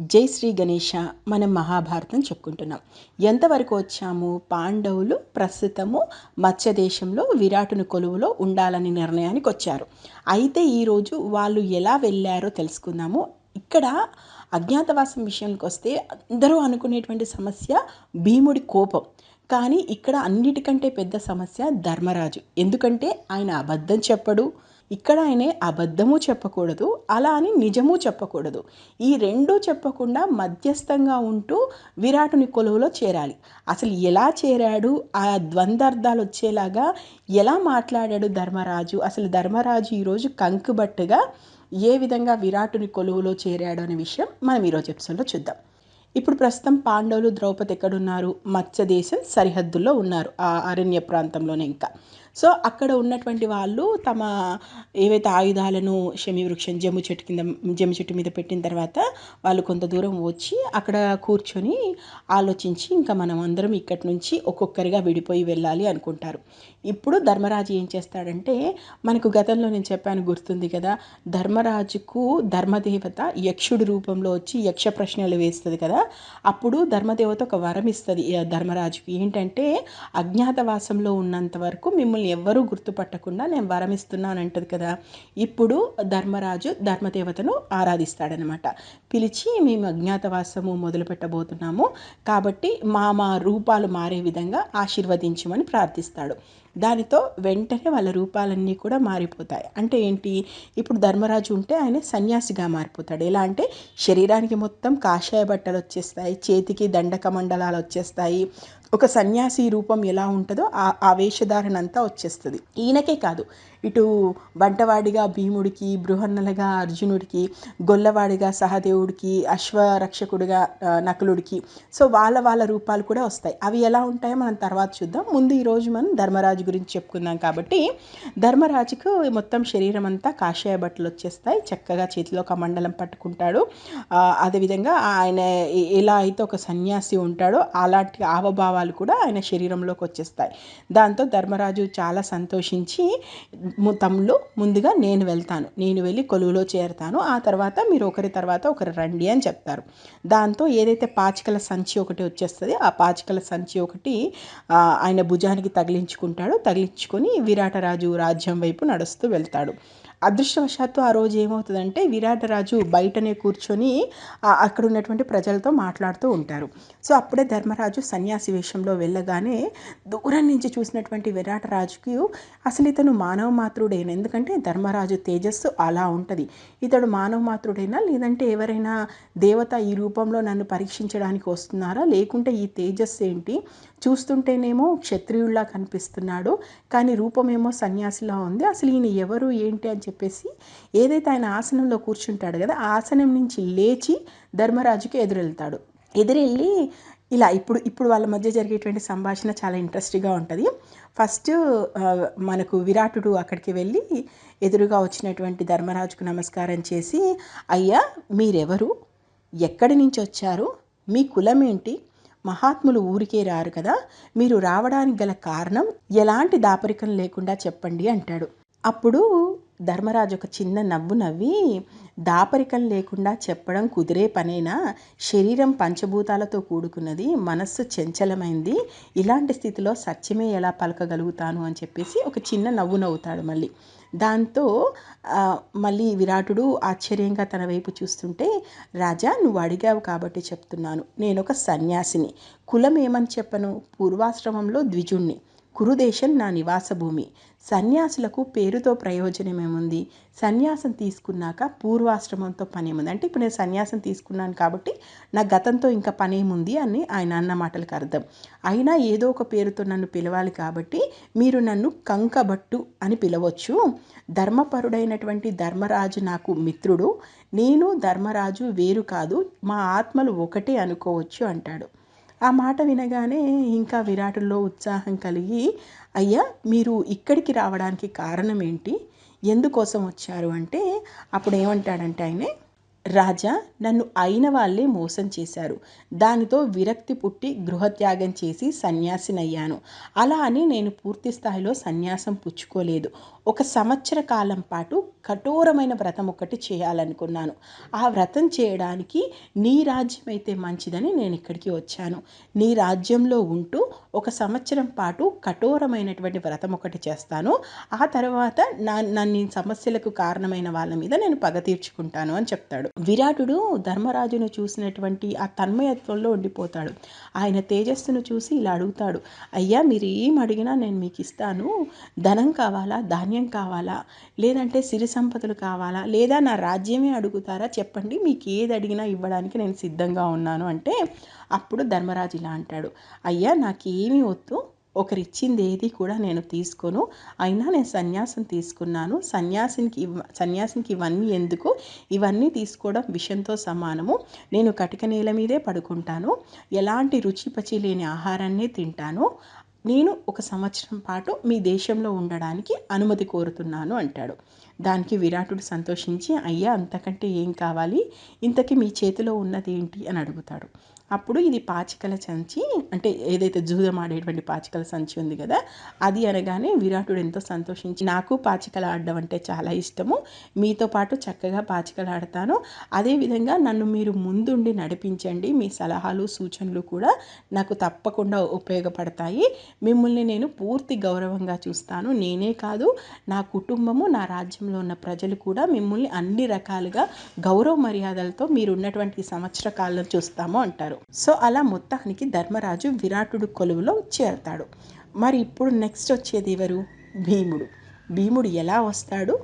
జై శ్రీ గణేష మనం మహాభారతం చెప్పుకుంటున్నాం. ఎంతవరకు వచ్చాము? పాండవులు ప్రస్తుతము మత్స్య దేశంలో విరాటుని కొలువులో ఉండాలని నిర్ణయానికి వచ్చారు. అయితే ఈరోజు వాళ్ళు ఎలా వెళ్ళారో తెలుసుకుందాము. ఇక్కడ అజ్ఞాతవాసం విషయానికి వస్తే అందరూ అనుకునేటువంటి సమస్య భీముడి కోపం. కానీ ఇక్కడ అన్నిటికంటే పెద్ద సమస్య ధర్మరాజు. ఎందుకంటే ఆయన అబద్ధం చెప్పడు. ఇక్కడ ఆయనే అబద్ధము చెప్పకూడదు అలా అని నిజము చెప్పకూడదు. ఈ రెండూ చెప్పకుండా మధ్యస్థంగా ఉంటూ విరాటుని కొలువులో చేరాలి. అసలు ఎలా చేరాడు? ఆ ద్వంద్వార్థాలు వచ్చేలాగా ఎలా మాట్లాడాడు ధర్మరాజు? అసలు ధర్మరాజు ఈరోజు కంకుబట్టుగా ఏ విధంగా విరాటుని కొలువులో చేరాడు అనే విషయం మనం ఈరోజు ఎపిసోడ్లో చూద్దాం. ఇప్పుడు ప్రస్తుతం పాండవులు ద్రౌపది ఎక్కడున్నారు? మత్స్య దేశం సరిహద్దుల్లో ఉన్నారు. ఆ అరణ్య ప్రాంతంలోనే ఇంకా. సో అక్కడ ఉన్నటువంటి వాళ్ళు తమ ఏవైతే ఆయుధాలను శమి వృక్షం జమ్ము చెట్టు కింద జమ్ము చెట్టు మీద పెట్టిన తర్వాత వాళ్ళు కొంత దూరం వచ్చి అక్కడ కూర్చొని ఆలోచించి ఇంకా మనం అందరం ఇక్కడి నుంచి ఒక్కొక్కరిగా విడిపోయి వెళ్ళాలి అనుకుంటారు. ఇప్పుడు ధర్మరాజు ఏం చేస్తాడంటే మనకు గతంలో నేను చెప్పాను గుర్తుంది కదా ధర్మరాజుకు ధర్మదేవత యక్షుడి రూపంలో వచ్చి యక్ష ప్రశ్నలు వేస్తుంది కదా అప్పుడు ధర్మదేవత ఒక వరం ఇస్తుంది ధర్మరాజుకి. ఏంటంటే అజ్ఞాతవాసంలో ఉన్నంత వరకు మిమ్మల్ని ఎవ్వరూ గుర్తుపట్టకుండా నేను వరం ఇస్తున్నాను అంటది కదా. ఇప్పుడు ధర్మరాజు ధర్మదేవతను ఆరాధిస్తాడనమాట. పిలిచి మేము అజ్ఞాతవాసము మొదలు పెట్టబోతున్నాము కాబట్టి మా మా రూపాలు మారే విధంగా ఆశీర్వదించమని ప్రార్థిస్తాడు. దానితో వెంటనే వాళ్ళ రూపాలన్నీ కూడా మారిపోతాయి. అంటే ఏంటి? ఇప్పుడు ధర్మరాజు ఉంటే ఆయన సన్యాసిగా మారిపోతాడు. ఎలా అంటే శరీరానికి మొత్తం కాషాయ బట్టలు వచ్చేస్తాయి చేతికి దండక మండలాలు వచ్చేస్తాయి. ఒక సన్యాసి రూపం ఎలా ఉంటుందో ఆ ఆ వేషధారణ అంతా వచ్చేస్తుంది. ఈయనకే కాదు ఇటు వంటవాడిగా భీముడికి బృహన్నలుగా అర్జునుడికి గొల్లవాడిగా సహదేవుడికి అశ్వరక్షకుడిగా నకులుడికి. సో వాళ్ళ వాళ్ళ రూపాలు కూడా వస్తాయి. అవి ఎలా ఉంటాయో మనం తర్వాత చూద్దాం. ముందు ఈరోజు మనం ధర్మరాజు గురించి చెప్పుకుందాం కాబట్టి ధర్మరాజుకు మొత్తం శరీరం అంతా కాషాయ బట్టలు వచ్చేస్తాయి. చక్కగా చేతిలో ఒక మండలం పట్టుకుంటాడు. అదేవిధంగా ఆయన ఎలా అయితే ఒక సన్యాసి ఉంటాడో అలాంటి ఆవభావాలు కూడా ఆయన శరీరంలోకి వచ్చేస్తాయి. దాంతో ధర్మరాజు చాలా సంతోషించి తమ్ముళ్ళు ముందుగా నేను వెళ్తాను. నేను వెళ్ళి కొలువులో చేరుతాను. ఆ తర్వాత మీరు ఒకరి తర్వాత ఒకరు రండి అని చెప్తారు. దాంతో ఏదైతే పాచికల సంచి ఒకటి వచ్చేస్తుంది ఆ పాచికల సంచి ఒకటి ఆయన భుజానికి తగిలించుకుంటాడు. తగిలించుకొని విరాటరాజు రాజ్యం వైపు నడుస్తూ వెళ్తాడు. అదృష్టవశాత్తు ఆ రోజు ఏమవుతుందంటే విరాటరాజు బయటనే కూర్చొని అక్కడ ఉన్నటువంటి ప్రజలతో మాట్లాడుతూ ఉంటారు. సో అప్పుడే ధర్మరాజు సన్యాసి వేషంలో వెళ్ళగానే దూరం నుంచి చూసినటువంటి విరాటరాజుకి అసలు ఇతను మానవ మాతృడైన? ఎందుకంటే ధర్మరాజు తేజస్సు అలా ఉంటుంది. ఇతడు మానవ మాతృడైనా? లేదంటే ఎవరైనా దేవత ఈ రూపంలో నన్ను పరీక్షించడానికి వస్తున్నారా? లేకుంటే ఈ తేజస్సు ఏంటి? చూస్తుంటేనేమో క్షత్రియుల్లా కనిపిస్తున్నాడు. కానీ రూపమేమో సన్యాసిలా ఉంది. అసలు ఈయన ఎవరు ఏంటి అని చెప్పేసి ఏదైతే ఆయన ఆసనంలో కూర్చుంటాడు కదా ఆ ఆసనం నుంచి లేచి ధర్మరాజుకి ఎదురెళ్తాడు. ఎదురెళ్ళి ఇలా ఇప్పుడు ఇప్పుడు వాళ్ళ మధ్య జరిగేటువంటి సంభాషణ చాలా ఇంట్రెస్టింగ్గా ఉంటుంది. ఫస్ట్ మనకు విరాటుడు అక్కడికి వెళ్ళి ఎదురుగా వచ్చినటువంటి ధర్మరాజుకు నమస్కారం చేసి అయ్యా మీరెవరు? ఎక్కడి నుంచి వచ్చారు? మీ కులం ఏంటి మహాత్ములు ఊరికే రారు కదా మీరు రావడానికి గల కారణం ఎలాంటి దాపరికం లేకుండా చెప్పండి అంటాడు. అప్పుడు ధర్మరాజు ఒక చిన్న నవ్వు నవ్వి దాపరికం లేకుండా చెప్పడం కుదిరే పనేనా? శరీరం పంచభూతాలతో కూడుకున్నది మనస్సు చంచలమైంది ఇలాంటి స్థితిలో సత్యమే ఎలా పలకగలుగుతాను అని చెప్పేసి ఒక చిన్న నవ్వు నవ్వుతాడు మళ్ళీ. దాంతో మళ్ళీ విరాటుడు ఆశ్చర్యంగా తన వైపు చూస్తుంటే రాజా నువ్వు అడిగావు కాబట్టి చెప్తున్నాను. నేను ఒక సన్యాసిని. కులం ఏమని చెప్పను? పూర్వాశ్రమంలో ద్విజుణ్ణి. కురుదేశం నా నివాస భూమి. సన్యాసులకు పేరుతో ప్రయోజనం ఏముంది సన్యాసం తీసుకున్నాక పూర్వాశ్రమంతో పని ఏముంది అంటే ఇప్పుడు నేను సన్యాసం తీసుకున్నాను కాబట్టి నా గతంతో ఇంకా పని ఏముంది అని ఆయన అన్న మాటలకు అర్థం. అయినా ఏదో ఒక పేరుతో నన్ను పిలవాలి కాబట్టి మీరు నన్ను కంకబట్టు అని పిలవచ్చు. ధర్మపరుడైనటువంటి ధర్మరాజు నాకు మిత్రుడు. నేను ధర్మరాజు వేరు కాదు. మా ఆత్మలు ఒకటే అనుకోవచ్చు అంటాడు. ఆ మాట వినగానే ఇంకా విరాటుల్లో ఉత్సాహం కలిగి అయ్యా మీరు ఇక్కడికి రావడానికి కారణం ఏంటి? ఎందుకోసం వచ్చారు? అంటే అప్పుడు ఏమంటాడంటే ఆయనే రాజా నన్ను అయిన వాళ్ళే మోసం చేశారు. దానితో విరక్తి పుట్టి గృహత్యాగం చేసి సన్యాసినయ్యాను. అలా అని నేను పూర్తి స్థాయిలో సన్యాసం పుచ్చుకోలేదు. ఒక సంవత్సర కాలం పాటు కఠోరమైన వ్రతం ఒకటి చేయాలనుకున్నాను. ఆ వ్రతం చేయడానికి నీ రాజ్యం అయితే మంచిదని నేను ఇక్కడికి వచ్చాను. నీ రాజ్యంలో ఉంటూ ఒక సంవత్సరం పాటు కఠోరమైనటువంటి వ్రతం ఒకటి చేస్తాను. ఆ తర్వాత నా నన్ను సమస్యలకు కారణమైన వాళ్ళ మీద నేను పగ తీర్చుకుంటాను అని చెప్తాడు. విరాటుడు ధర్మరాజును చూసినటువంటి ఆ తన్మయత్వంలో ఉండిపోతాడు. ఆయన తేజస్సును చూసి ఇలా అడుగుతాడు అయ్యా మీరు ఏం అడిగినా నేను మీకు ఇస్తాను. ధనం కావాలా? ధాన్యం కావాలా? లేదంటే సిరి సంపదలు కావాలా? లేదా నా రాజ్యమే అడుగుతారా? చెప్పండి. మీకు ఏది అడిగినా ఇవ్వడానికి నేను సిద్ధంగా ఉన్నాను. అంటే అప్పుడు ధర్మరాజు ఇలా అంటాడు అయ్యా నాకు ఏ ఏమీ వద్దు. ఒకరిచ్చింది ఏది కూడా నేను తీసుకోను. అయినా నేను సన్యాసం తీసుకున్నాను. సన్యాసినికి సన్యాసినికి ఇవన్నీ ఎందుకు? ఇవన్నీ తీసుకోవడం విషంతో సమానము. నేను కటిక నేల మీదే పడుకుంటాను. ఎలాంటి రుచిపచి లేని ఆహారాన్ని తింటాను. నేను ఒక సంవత్సరం పాటు మీ దేశంలో ఉండడానికి అనుమతి కోరుతున్నాను అంటాడు. దానికి విరాటుడు సంతోషించి అయ్యా అంతకంటే ఏం కావాలి? ఇంతకీ మీ చేతిలో ఉన్నది ఏంటి అని అడుగుతాడు. అప్పుడు ఇది పాచికల సంచి అంటే ఏదైతే జూదం ఆడేటువంటి పాచికల సంచి ఉంది కదా అది అనగానే విరాటుడు ఎంతో సంతోషించి నాకు పాచికలు ఆడడం అంటే చాలా ఇష్టము మీతో పాటు చక్కగా పాచికలు ఆడతాను. అదేవిధంగా నన్ను మీరు ముందుండి నడిపించండి మీ సలహాలు సూచనలు కూడా నాకు తప్పకుండా ఉపయోగపడతాయి. మిమ్మల్ని నేను పూర్తి గౌరవంగా చూస్తాను. నేనే కాదు నా కుటుంబము నా రాజ్యంలో ఉన్న ప్రజలు కూడా మిమ్మల్ని అన్ని రకాలుగా గౌరవ మర్యాదలతో మీరు ఉన్నటువంటి సంవత్సర కాలం చూస్తాము అంటారు. సో అలా మొత్తానికి ధర్మరాజు విరాటుడు కొలువులో చేరతాడు. మరి ఇప్పుడు నెక్స్ట్ వచ్చేది ఎవరు? భీముడు. భీముడు ఎలా వస్తాడు?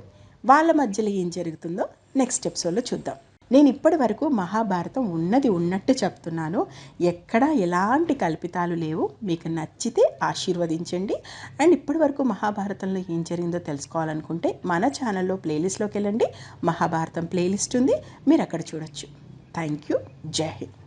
వాళ్ళ మధ్యలో ఏం జరుగుతుందో నెక్స్ట్ ఎపిసోడ్లో చూద్దాం. నేను ఇప్పటి వరకు మహాభారతం ఉన్నది ఉన్నట్టు చెప్తున్నాను. ఎక్కడా ఎలాంటి కల్పితాలు లేవు. మీకు నచ్చితే ఆశీర్వదించండి. అండ్ ఇప్పటి వరకు మహాభారతంలో ఏం జరిగిందో తెలుసుకోవాలనుకుంటే మన ఛానల్లో ప్లేలిస్ట్లోకి వెళ్ళండి. మహాభారతం ప్లేలిస్ట్ ఉంది. మీరు అక్కడ చూడొచ్చు. థ్యాంక్ యూ జై హింద్.